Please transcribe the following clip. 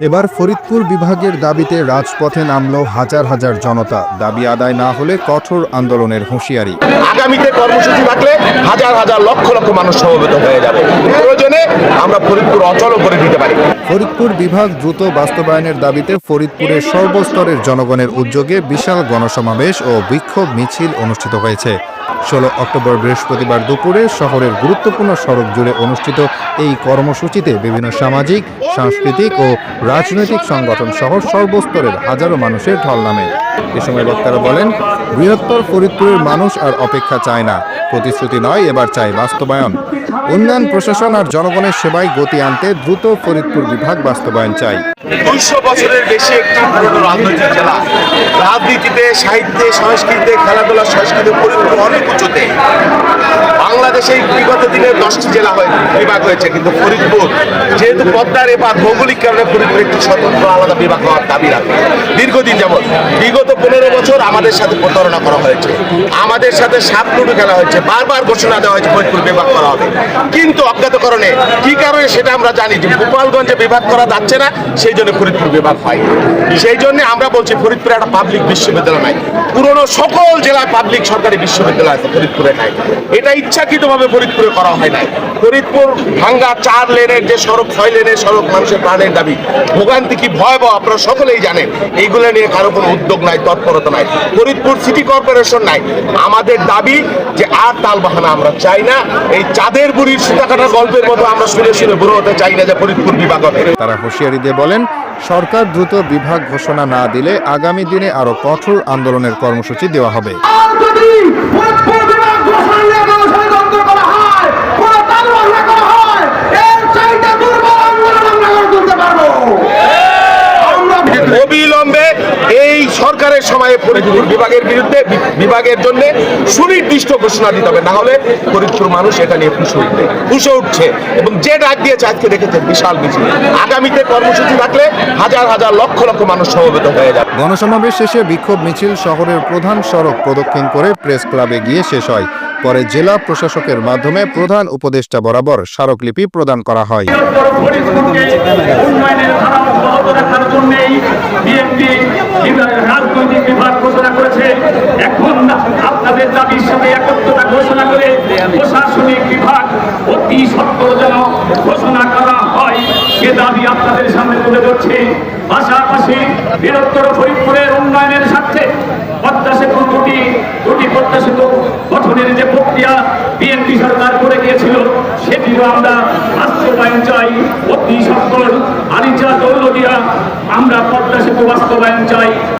এবার ফরিদপুর বিভাগের দাবিতে রাজপথে নামল হাজার হাজার জনতা। দাবি আদায় না হলে কঠোর আন্দোলনের হুঁশিয়ারি। আগামীতে কর্মসূচি থাকলে হাজার হাজার লক্ষ লক্ষ মানুষ সমবেত হয়ে যাবে। প্রয়োজনে আমরা ফরিদপুর অচলও করে দিতে পারি। ফরিদপুর বিভাগ দ্রুত বাস্তবায়নের দাবিতে ফরিদপুরের সর্বস্তরের জনগণের উদ্যোগে বিশাল গণসমাবেশ ও বিক্ষোভ মিছিল অনুষ্ঠিত হয়েছে। ষোলো অক্টোবর বৃহস্পতিবার দুপুরে শহরের গুরুত্বপূর্ণ সড়ক জুড়ে অনুষ্ঠিত এই কর্মসূচিতে বিভিন্ন সামাজিক সাংস্কৃতিক ও রাজনৈতিক সংগঠন সহ সর্বস্তরের হাজারো মানুষের ঢল নামে এ সময় বক্তারা বলেন, বৃহত্তর ফরিদপুরের মানুষ আর অপেক্ষা চায় না। প্রতিশ্রুতি নয়, এবার চাই বাস্তবায়ন। উন্নয়ন, প্রশাসন আর জনগণের সেবায় গতি আনতে দ্রুত ফরিদপুর বিভাগ বাস্তবায়ন চাই দুইশো বছরের বেশি একটি পুরনো রাজনৈতিক জেলা রাজনীতিতে, সাহিত্যে, সংস্কৃতিতে খেলাধুলা সংস্কৃতি ফরিদপুর অনেক উঁচুতে বাংলাদেশে বিগত দিনে দশটি জেলা হয়ে বিভাগ হয়েছে, কিন্তু ফরিদপুর যেহেতু পদ্মার এবার ভৌগোলিক কারণে ফরিদপুর একটি স্বতন্ত্র আলাদা বিভাগ হওয়ার দাবি রাখে। দীর্ঘদিন যেমন বিগত পনেরো বছর আমাদের সাথে প্রতারণা করা হয়েছে। আমাদের সাথে সাত লুডু খেলা হয়েছে, বারবার ঘোষণা দেওয়া হয়েছে ফরিদপুর বিভাগ করা হবে। কিন্তু অজ্ঞাত কারণে কি কারণে সেটা আমরা জানি যে গোপালগঞ্জে বিভাগ করা যাচ্ছে না, সেই জন্য ফরিদপুর বিভাগ হয় সেই জন্য আমরা বলছি ফরিদপুরে একটা পাবলিক বিশ্ববিদ্যালয় নাই। পুরনো সকল জেলায় পাবলিক সরকারি বিশ্ববিদ্যালয় আছে, ফরিদপুরে নাই। এটা ইচ্ছাকৃতভাবে ফরিদপুরে করা হয় নাই। ফরিদপুর ভাঙ্গা চার লেনের যে সড়ক ছয় লেনের সড়ক মানুষের প্রাণের দাবি। ভোগান্তি কি ভয়াবহ আপনারা সকলেই জানেন। এইগুলো নিয়ে কারও কোনো উদ্যোগ নাই তৎপরতা নাই। ফরিদপুর সিটি কর্পোরেশন নাই। আমাদের দাবি যে আর তাল বাহানা আমরা চাই না। এই চাঁদের বুড়ির সুতাকাটার গল্পের মতো আমরা শুনে শুনে বুড়ো হতে চাই না যে ফরিদপুর বিভাগ হবে তারা হুঁশিয়ারি দিয়ে বলেন সরকার দ্রুত বিভাগ ঘোষণা না দিলে আগামী দিনে আরও কঠোর আন্দোলনের কর্মসূচি দেওয়া হবে আর যদি ফরিদপুর বিভাগ ঘোষণা নিয়ে কোনো ষড়যন্ত্র করা হয়, কোনো তালবাহানা করা হয়, এর চাইতে দুর্বল আন্দোলন আমরা গড়ে তুলতে পারব। আমরা অবিলম্বে এই সরকারের সময়ে ফরিদপুর বিভাগের বিরুদ্ধে বিভাগের জন্য সুনির্দিষ্ট ঘোষণা দিতে হবে। না হলে ফরিদপুর মানুষ এটা নিয়ে ফুসে উঠবে ফুসে উঠছে। এবং যে ডাক দিয়েছে আজকে দেখেছেন বিশাল মিছিল আগামীতে কর্মসূচি থাকলে হাজার হাজার লক্ষ লক্ষ মানুষ সমবেত হয়ে যাবে। গণসমাবেশ শেষে বিক্ষোভ মিছিল শহরের প্রধান সড়ক প্রদক্ষিণ করে প্রেস ক্লাবে গিয়ে শেষ হয়। পরে জেলা প্রশাসকের মাধ্যমে প্রধান উপদেষ্টা বরাবর স্মারকলিপি প্রদান করা হয় ফরিদপুরকে উন্নয়নের ধারা অব্যাহত রাখার জন্যই বিএনপি রাজনৈতিক বিভাগ ঘোষণা করেছে এখন আপনাদের দাবির সাথে একত্রতা ঘোষণা করে প্রশাসনিক বিভাগ অতি সত্তর যেন ঘোষণা করা হয় সে দাবি আপনাদের সামনে তুলে ধরছে। পাশাপাশি বৃহত্তর ফরিদপুরের উন্নয়নের স্বার্থে পদ্মা সেতু দুটি দুটি পদ্মা সেতু গঠনের যে প্রক্রিয়া বিএনপি সরকার করে গিয়েছিল সেটিও আমরা বাস্তবায়ন চাই। অতি সত্তর আরিচা দৌলদিয়া, আমরা পদ্মা সেতু বাস্তবায়ন চাই।